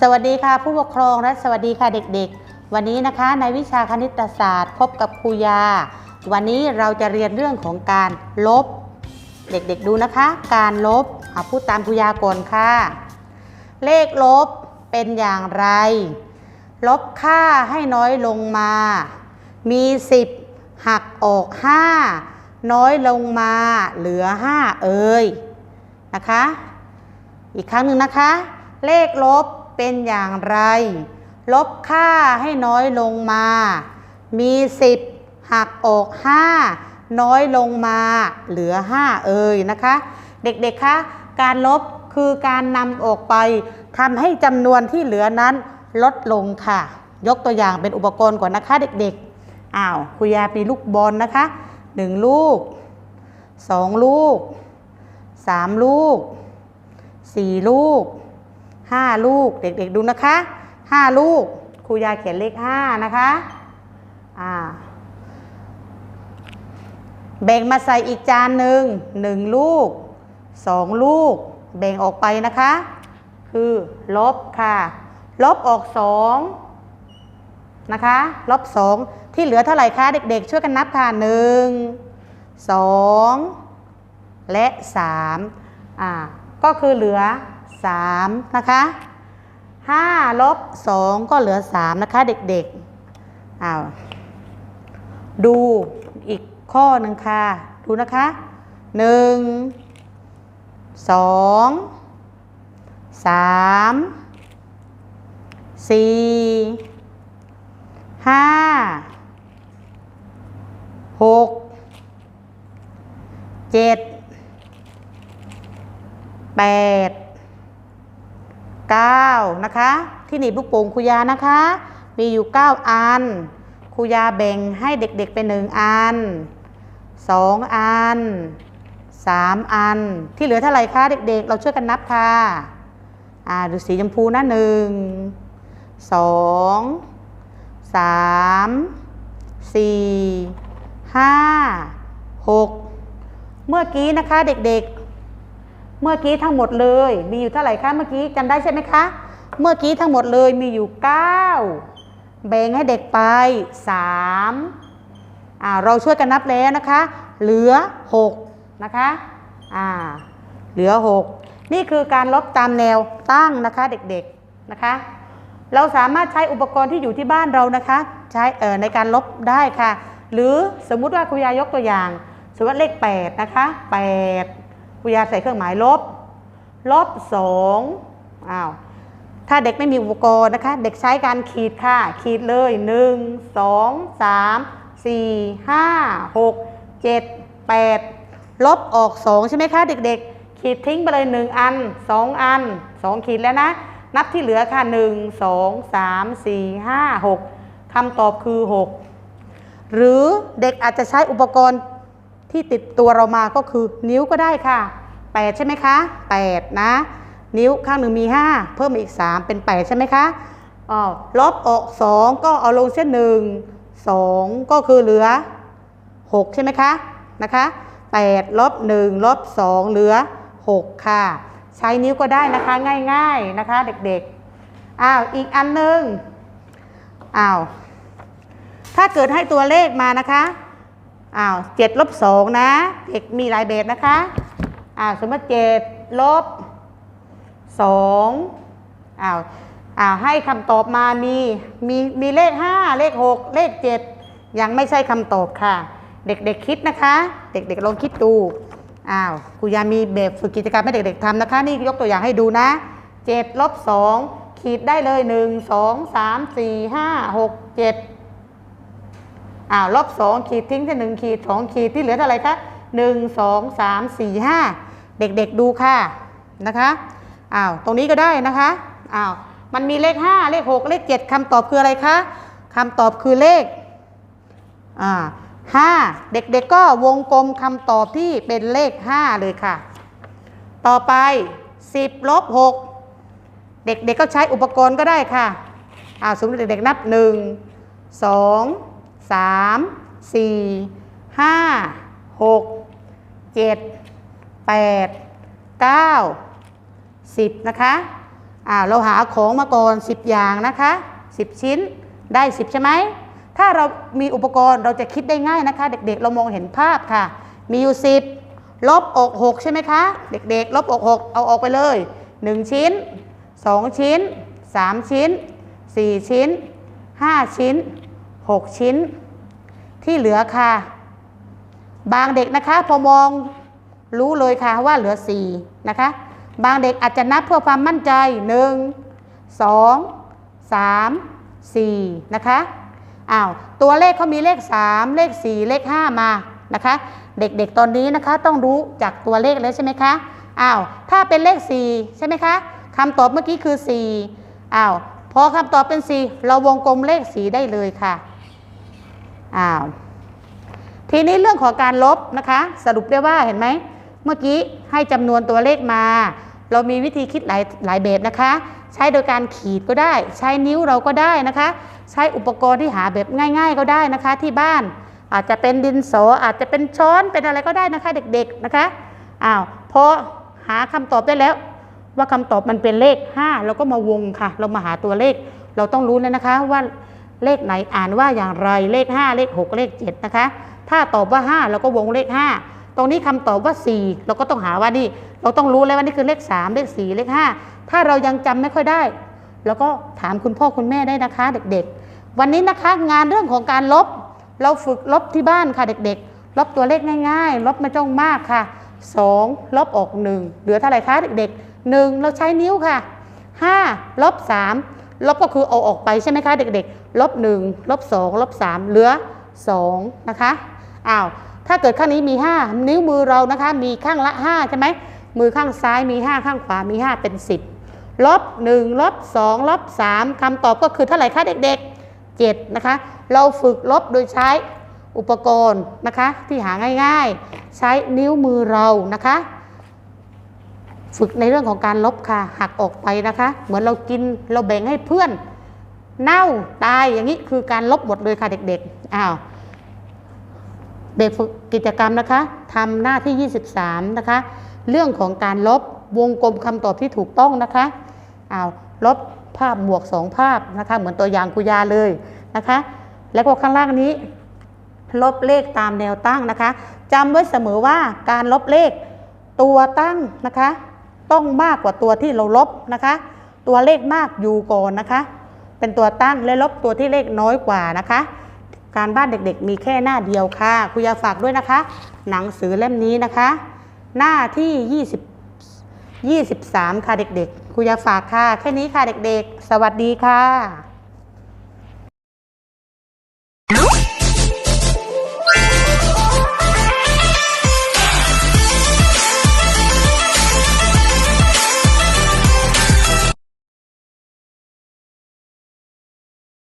สวัสดีค่ะผู้ปกครองและสวัสดีค่ะเด็กๆ วันนี้นะคะในวิชาคณิตศาสตร์ พบกับครูยา วันนี้เราจะเรียนเรื่องของการลบ เด็กๆดูนะคะ การลบเอาพูดตามครูยาก่อนค่ะ เลขลบเป็นอย่างไร ลบค่าให้น้อยลงมา มี 10 หักออก 5 น้อยลงมาเหลือ 5 เอ่ยนะคะ อีกครั้งหนึ่งนะคะ เลขลบ เป็นอย่างไร ลบค่าให้น้อยลงมา มี 10 หักออก 5 น้อยลงมา เหลือ 5 เอ่ยนะคะ เด็กๆคะการลบคือการนำออกไปทำให้จำนวนที่เหลือนั้นลดลงค่ะ ยกตัวอย่างเป็นอุปกรณ์ก่อนนะคะ เด็กๆอ้าวคุยามีลูกบอลนะคะ 1 ลูก 2 ลูก 3 ลูกสี่ลูก ห้าลูกเด็กๆดูนะคะห้าลูกครูยาเขียนเลขห้านะคะอ่าแบ่งมาใส่อีกจานหนึ่งหนึ่งลูกสองลูก แบ่งออกไปนะคะ คือลบค่ะ ลบออกสองนะคะลบสองที่เหลือเท่าไหร่คะเด็กๆ ช่วยกันนับค่ะหนึ่งสองและสามอ่าก็คือเหลือ 3 นะคะ5ลบ2ก็เหลือ 3 นะคะเด็กๆอ้าวดูอีกข้อหนึ่งค่ะ ดูนะคะ 1 2 3 4 5 6 7แปดเก้า นะคะ ที่หนีบลูกโป่งคุยานะคะ มีอยู่ 9 อันคุยาแบ่งให้เด็กๆเป็นหนึ่งอัน 2 อัน 3 อัน ที่เหลือเท่าไหร่คะเด็กๆ เราช่วยกันนับค่ะอ่าดูสีชมพูนะหนึ่งสองสามสี่ห้าหกเมื่อกี้นะคะเด็กๆ เมื่อกี้ทั้งหมดเลย มีอยู่เท่าไหร่คะเมื่อกี้จำได้ใช่ไหมคะ เมื่อกี้ทั้งหมดเลยมีอยู่ 9 แบ่งให้เด็กไป 3อ่าเราช่วยกันนับแล้วนะคะ เหลือ 6 นะคะอ่าเหลือ 6 นี่คือการลบตามแนวตั้งนะคะเด็กๆนะคะ เราสามารถใช้อุปกรณ์ที่อยู่ที่บ้านเรานะคะ ใช้เอ่อในการลบได้ค่ะ หรือสมมุติว่าครูยายกตัวอย่าง สมมติว่าเลข 8 นะคะ 8ครูยาใส่เครื่องหมายลบ ลบ2อ้าว ถ้าเด็กไม่มีอุปกรณ์นะคะ เด็กใช้การขีดค่ะ ขีดเลย 1 2 3 4 5 6 7 8 ลบออก 2 ใช่ไหมคะ เด็กๆ ขีดทิ้งไปเลย 1 อัน 2 อัน 2 ขีดแล้วนะ นับที่เหลือค่ะ 1 2 3 4 5 6คำตอบคือ 6 หรือเด็กอาจจะใช้อุปกรณ์ที่ติดตัวเรามาก็คือนิ้วก็ได้ค่ะ 8 ใช่ไหมคะ 8 นะ นิ้วข้างหนึ่งมี 5 เพิ่มมาอีก 3 เป็น 8 ใช่ไหมคะอ๋อลบออก 2 ก็เอาลงเส้นหนึ่ง2ก็คือเหลือ 6 ใช่ไหมคะนะคะ8ลบ1ลบ2เหลือ 6 ค่ะ ใช้นิ้วก็ได้นะคะง่าย ๆนะคะ เด็กๆอ้าวอีกอันหนึ่งอ้าวถ้าเกิดให้ตัวเลขมานะคะอ้าวเจ็ดลบสองนะ เด็กมีหลายแบบนะคะอ้าวสมมติเจ็ดลบ สองอ้าวอ้าวให้คำตอบมามีมีมีเลขห้าเลขหกเลขเจ็ดยังไม่ใช่คำตอบค่ะ เด็กๆคิดนะคะ เด็กๆลองคิดดูอ้าวครูยามีแบบฝึกกิจกรรมให้เด็กๆทำนะคะ นี่ยกตัวอย่างให้ดูนะเจ็ดลบสองขีดได้เลยหนึ่งสองสามสี่ห้าหกเจ็ดอ้าวลบสองขีดทิ้งที่หนึ่งขีดสองขีดที่เหลือเท่าไหร่คะหนึ่งสองสามสี่ห้าเด็กๆดูค่ะนะคะ อ้าวตรงนี้ก็ได้นะคะอ้าวมันมีเลขห้าเลขหกเลขเจ็ดคำตอบคืออะไรคะคำตอบคือเลขอ่าห้าเด็กๆก็วงกลมคำตอบที่เป็นเลขห้าเลยค่ะ ต่อไปสิบลบหกเด็กๆก็ใช้อุปกรณ์ก็ได้ค่ะอ้าสมมติเด็กๆนับหนึ่งสองสาม สี่ห้าหกเจ็ดแปดเก้าสิบนะคะอ่าเราหาของมาก่อน 10 อย่างนะคะ 10 ชิ้นได้ 10 ใช่ไหม ถ้าเรามีอุปกรณ์เราจะคิดได้ง่ายนะคะ เด็กๆ เรามองเห็นภาพค่ะ มีอยู่ 10 ลบอก6ใช่ไหมคะ เด็กๆ ลบอก6เอาออกไปเลย 1 ชิ้น 2 ชิ้น 3 ชิ้น 4 ชิ้น 5 ชิ้น 6 ชิ้น ที่เหลือค่ะ บางเด็กนะคะพอมองรู้เลยค่ะว่าเหลือ 4 นะคะ บางเด็กอาจจะนับเพื่อความมั่นใจ 1 2 3 4 นะคะอ้าวตัวเลขเขามีเลข 3 เลข 4 เลข 5 มานะคะ เด็กๆตอนนี้นะคะต้องรู้จากตัวเลขแล้วใช่ไหมคะอ้าวถ้าเป็นเลข 4 ใช่ไหมคะคำตอบเมื่อกี้คือ 4อ้าวพอคำตอบเป็น 4 เราวงกลมเลข 4 ได้เลยค่ะอ้าวทีนี้เรื่องของการลบนะคะ สรุปได้ว่าเห็นไหมเมื่อกี้ให้จำนวนตัวเลขมา เรามีวิธีคิดหลายหลายแบบนะคะ ใช้โดยการขีดก็ได้ ใช้นิ้วเราก็ได้นะคะ ใช้อุปกรณ์ที่หาแบบง่าย ๆ ก็ได้นะคะ ที่บ้านอาจจะเป็นดินสออาจจะเป็นช้อนเป็นอะไรก็ได้นะคะ เด็กๆนะคะอ้าวพอหาคำตอบได้แล้ว ว่าคำตอบมันเป็นเลข 5 เราก็มาวงค่ะ เรามาหาตัวเลข เราต้องรู้แล้วนะคะว่าเลขไหนอ่านว่าอย่างไรเลข 5 เลข 6 เลข 7 นะคะ ถ้าตอบว่า 5 เราก็วงเลข 5 ตรงนี้คำตอบว่า 4 เราก็ต้องหาว่านี่ เราต้องรู้แล้วว่านี่คือเลข 3 เลข 4 เลข 5 ถ้าเรายังจำไม่ค่อยได้ แล้วก็ถามคุณพ่อคุณแม่ได้นะคะ เด็กๆ วันนี้นะคะงานเรื่องของการลบ เราฝึกลบที่บ้านค่ะเด็กๆ ลบตัวเลขง่าย ๆ ลบไม่ต้องมากค่ะ 2 ลบออก 1 เหลือเท่าไหร่คะเด็กๆ 1 เราใช้นิ้วค่ะ 5 ลบ 3 ลบก็คือเอาออกไปใช่ไหมคะเด็กๆ ลบ 1 ลบ 2 ลบ 3 เหลือ 2 นะคะ อ้าว ถ้าเกิดข้างนี้มี 5 นิ้วมือเรานะคะ มีข้างละ5ใช่ไหมมือข้างซ้ายมี 5 ข้างขวามี 5 เป็น 10ลบ1ลบ2ลบ3คำตอบก็คือเท่าไหร่คะเด็กๆ7นะคะ เราฝึกลบโดยใช้อุปกรณ์นะคะ ที่หาง่ายๆ ใช้นิ้วมือเรานะคะ ฝึกในเรื่องของการลบค่ะหักออกไปนะคะ เหมือนเรากินเราแบ่งให้เพื่อน เน่าตายอย่างนี้คือการลบหมดเลยค่ะเด็กๆอ้าว เด็กฝึกกิจกรรมนะคะทำหน้าที่ 23 นะคะ เรื่องของการลบวงกลมคำตอบที่ถูกต้องนะคะอ้าวลบภาพบวกสองภาพนะคะ เหมือนตัวอย่างกุยาเลยนะคะ แล้วก็ข้างล่างนี้ ลบเลขตามแนวตั้งนะคะจำไว้เสมอว่าการลบเลขตัวตั้งนะคะ ต้องมากกว่าตัวที่เราลบนะคะ ตัวเลขมากอยู่ก่อนนะคะ เป็นตัวตั้งและลบตัวที่เลขน้อยกว่านะคะ การบ้านเด็กๆ มีแค่หน้าเดียวค่ะครูยาฝากด้วยนะคะ หนังสือเล่มนี้นะคะ หน้าที่ 20 23 ค่ะเด็กๆครูยาฝากค่ะ แค่นี้ค่ะเด็กๆ สวัสดีค่ะ